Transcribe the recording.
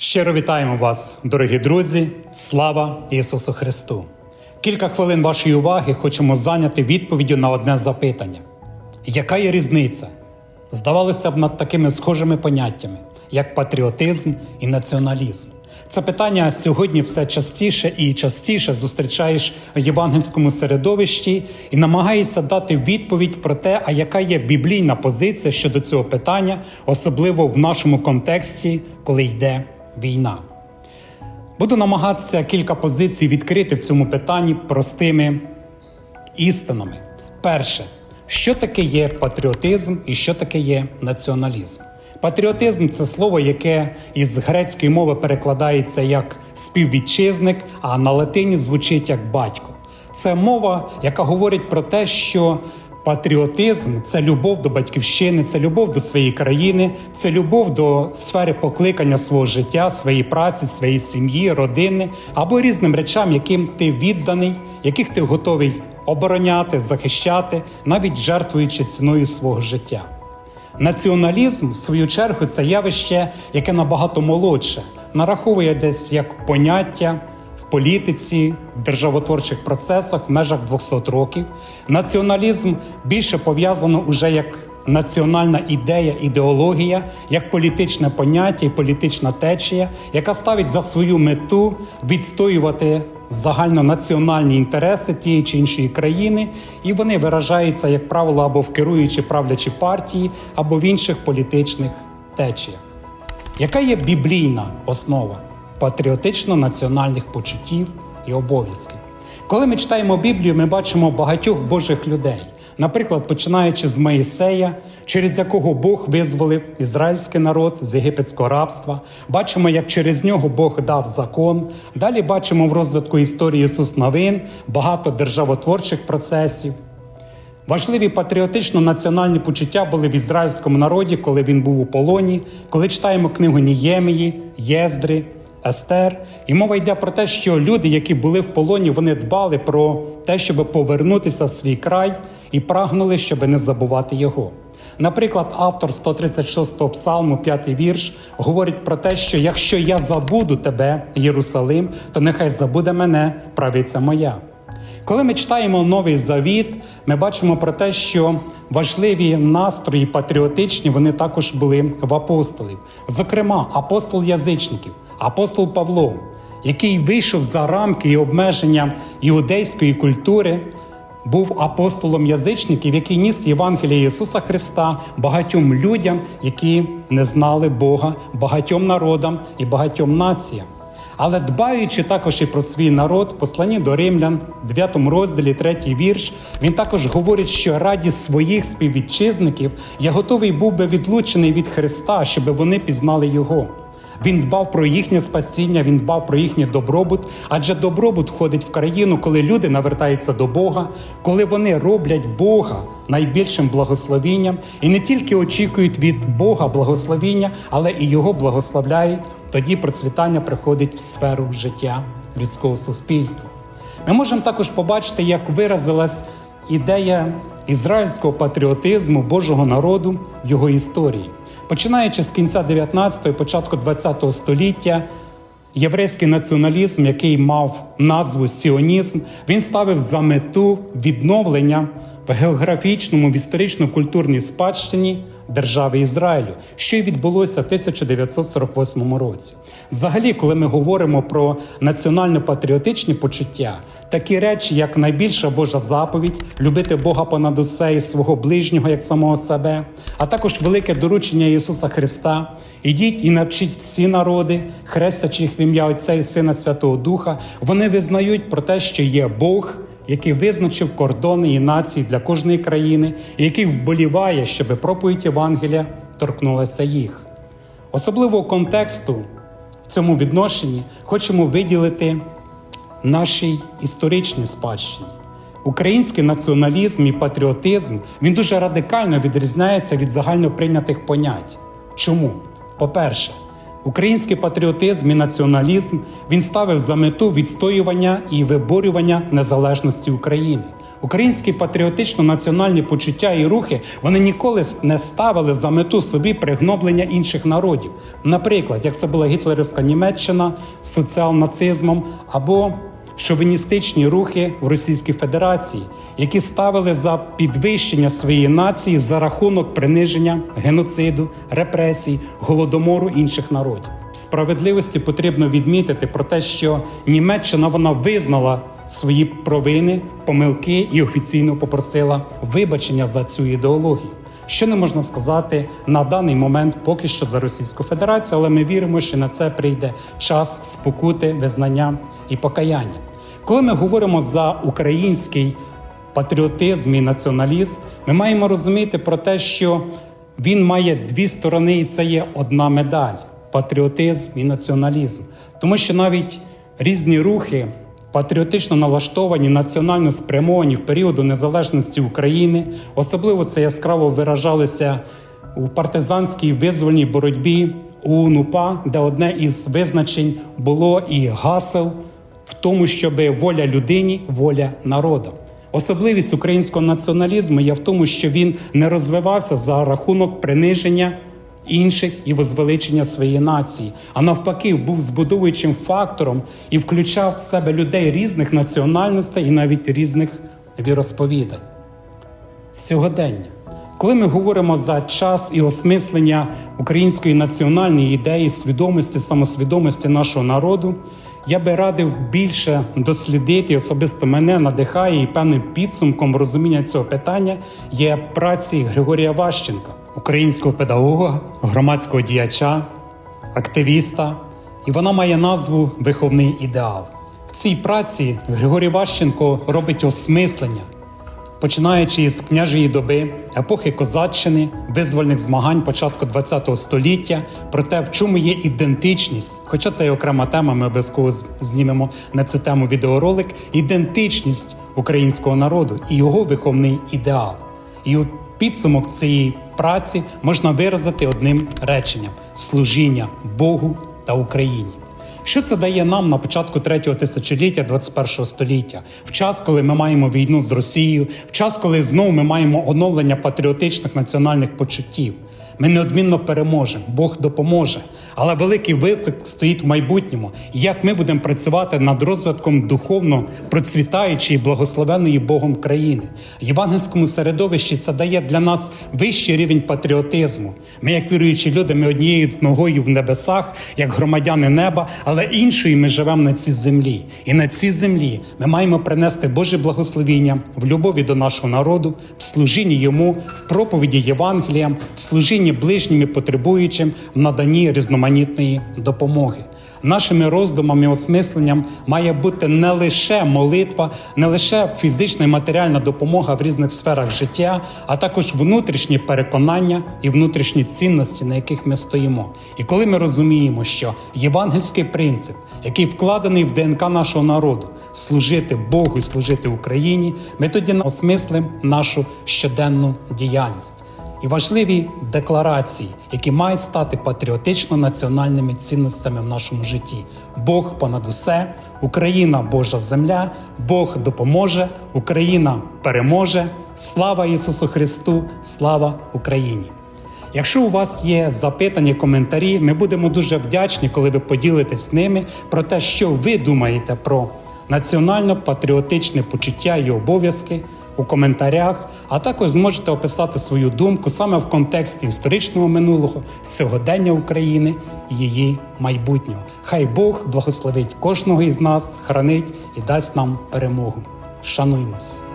Щиро вітаємо вас, дорогі друзі! Слава Ісусу Христу! Кілька хвилин вашої уваги хочемо зайняти відповіддю на одне запитання: яка є різниця? Здавалося б, над такими схожими поняттями, як патріотизм і націоналізм. Це питання сьогодні все частіше і частіше зустрічаєш в євангельському середовищі і намагаєшся дати відповідь про те, а яка є біблійна позиція щодо цього питання, особливо в нашому контексті, коли йде війна. Буду намагатися кілька позицій відкрити в цьому питанні простими істинами. Перше, що таке є патріотизм і що таке є націоналізм? Патріотизм це слово, яке із грецької мови перекладається як співвітчизник, а на латині звучить як батько. Це мова, яка говорить про те, що патріотизм це любов до батьківщини, це любов до своєї країни, це любов до сфери покликання свого життя, своєї праці, своєї сім'ї, родини або різним речам, яким ти відданий, яких ти готовий обороняти, захищати, навіть жертвуючи ціною свого життя. Націоналізм, в свою чергу, це явище, яке набагато молодше, нараховує десь як поняття політиці, в державотворчих процесах в межах 200 років. Націоналізм більше пов'язано уже як національна ідея, ідеологія, як політичне поняття і політична течія, яка ставить за свою мету відстоювати загальнонаціональні інтереси тієї чи іншої країни, і вони виражаються, як правило, або в керуючі правлячі партії, або в інших політичних течіях. Яка є біблійна основа патріотично-національних почуттів і обов'язків? Коли ми читаємо Біблію, ми бачимо багатьох Божих людей. Наприклад, починаючи з Моїсея, через якого Бог визволив ізраїльський народ з єгипетського рабства, бачимо, як через нього Бог дав закон. Далі бачимо в розвитку історії Ісус Новин багато державотворчих процесів. Важливі патріотично-національні почуття були в ізраїльському народі, коли він був у полоні, коли читаємо книгу Ніємії, Єздри, Естер. І мова йде про те, що люди, які були в полоні, вони дбали про те, щоб повернутися в свій край і прагнули, щоб не забувати його. Наприклад, автор 136-го псалму, п'ятий вірш, говорить про те, що якщо я забуду тебе, Єрусалим, то нехай забуде мене правиця моя. Коли ми читаємо новий завіт, ми бачимо про те, що важливі настрої патріотичні вони також були в апостолів. Зокрема, апостол язичників, апостол Павло, який вийшов за рамки і обмеження іудейської культури, був апостолом язичників, який ніс Євангеліє Ісуса Христа багатьом людям, які не знали Бога, багатьом народам і багатьом націям. Але дбаючи також і про свій народ, в посланні до римлян, 9 розділі, 3 вірш, він також говорить, що раді своїх співвітчизників я готовий був би відлучений від Христа, щоб вони пізнали Його. Він дбав про їхнє спасіння, він дбав про їхній добробут, адже добробут входить в країну, коли люди навертаються до Бога, коли вони роблять Бога найбільшим благословінням і не тільки очікують від Бога благословіння, але і його благословляють. Тоді процвітання приходить в сферу життя людського суспільства. Ми можемо також побачити, як виразилась ідея ізраїльського патріотизму Божого народу в його історії. Починаючи з кінця 19-го і початку 20-го століття, єврейський націоналізм, який мав назву сіонізм, він ставив за мету відновлення в географічному, в історично-культурній спадщині держави Ізраїлю, що й відбулося в 1948 році. Взагалі, коли ми говоримо про національно-патріотичні почуття, такі речі, як найбільша Божа заповідь, любити Бога понад усе і свого ближнього як самого себе, а також велике доручення Ісуса Христа. Ідіть і навчіть всі народи, хрестячи їх в ім'я Отця і Сина Святого Духа. Вони визнають про те, що є Бог який визначив кордони і нації для кожної країни, і який вболіває, щоб проповідь Євангелія торкнулася їх. Особливого контексту в цьому відношенні хочемо виділити нашій історичній спадщині. Український націоналізм і патріотизм він дуже радикально відрізняється від загальноприйнятих понять. Чому? По-перше, Український патріотизм і націоналізм він ставив за мету відстоювання і виборювання незалежності України. Українські патріотично-національні почуття і рухи вони ніколи не ставили за мету собі пригноблення інших народів. Наприклад, як це була гітлерівська Німеччина з соціал-нацизмом або шовіністичні рухи в Російській Федерації, які ставили за підвищення своєї нації за рахунок приниження, геноциду, репресій, голодомору інших народів. Справедливості потрібно відмітити про те, що Німеччина вона визнала свої провини, помилки і офіційно попросила вибачення за цю ідеологію. Що не можна сказати на даний момент поки що за Російську Федерацію, але ми віримо, що на це прийде час спокути, визнання і покаяння. Коли ми говоримо за український патріотизм і націоналізм, ми маємо розуміти про те, що він має дві сторони, і це є одна медаль патріотизм і націоналізм. Тому що навіть різні рухи патріотично налаштовані, національно спрямовані в періоду незалежності України, особливо це яскраво виражалося у партизанській визвольній боротьбі у НУПА, де одне із визначень було і гасел в тому, щоб воля людині, воля народу. Особливість українського націоналізму є в тому, що він не розвивався за рахунок приниження інших і возвеличення своєї нації, а навпаки, був збудовуючим фактором і включав в себе людей різних національностей і навіть різних віросповідань. Сьогодення, коли ми говоримо за час і осмислення української національної ідеї, свідомості, самосвідомості нашого народу, я би радив більше дослідити, особисто мене надихає і певним підсумком розуміння цього питання є праці Григорія Ващенка, українського педагога, громадського діяча, активіста, і вона має назву Виховний ідеал. В цій праці Григорій Ващенко робить осмислення починаючи із княжої доби, епохи козаччини, визвольних змагань початку ХХ століття, про те, в чому є ідентичність, хоча це є окрема тема, ми обов'язково знімемо на цю тему відеоролик. Ідентичність українського народу і його виховний ідеал. І у підсумок цієї праці можна виразити одним реченням: служіння Богу та Україні. Що це дає нам на початку третього тисячоліття 21 століття, в час, коли ми маємо війну з Росією, в час, коли знову ми маємо оновлення патріотичних національних почуттів? Ми неодмінно переможемо, Бог допоможе. Але великий виклик стоїть в майбутньому. Як ми будемо працювати над розвитком духовно процвітаючої, благословеної Богом країни? В євангельському середовищі це дає для нас вищий рівень патріотизму. Ми, як віруючі люди, ми однією ногою в небесах, як громадяни неба, але іншою ми живемо на цій землі. І на цій землі ми маємо принести Боже благословіння в любові до нашого народу, в служінні йому, в проповіді Євангеліям, в служінні ближнім і потребуючим, в наданні різноманітної допомоги. Нашими роздумами і осмисленням має бути не лише молитва, не лише фізична і матеріальна допомога в різних сферах життя, а також внутрішні переконання і внутрішні цінності, на яких ми стоїмо. І коли ми розуміємо, що євангельський принцип, який вкладений в ДНК нашого народу, служити Богу і служити Україні, ми тоді осмислимо нашу щоденну діяльність і важливі декларації, які мають стати патріотично-національними цінностями в нашому житті. Бог понад усе, Україна Божа земля, Бог допоможе, Україна переможе. Слава Ісусу Христу! Слава Україні! Якщо у вас є запитання, коментарі, ми будемо дуже вдячні, коли ви поділитесь ними про те, що ви думаєте про національно-патріотичне почуття і обов'язки у коментарях, а також зможете описати свою думку саме в контексті історичного минулого, сьогодення України і її майбутнього. Хай Бог благословить кожного із нас, хранить і дасть нам перемогу. Шануймось!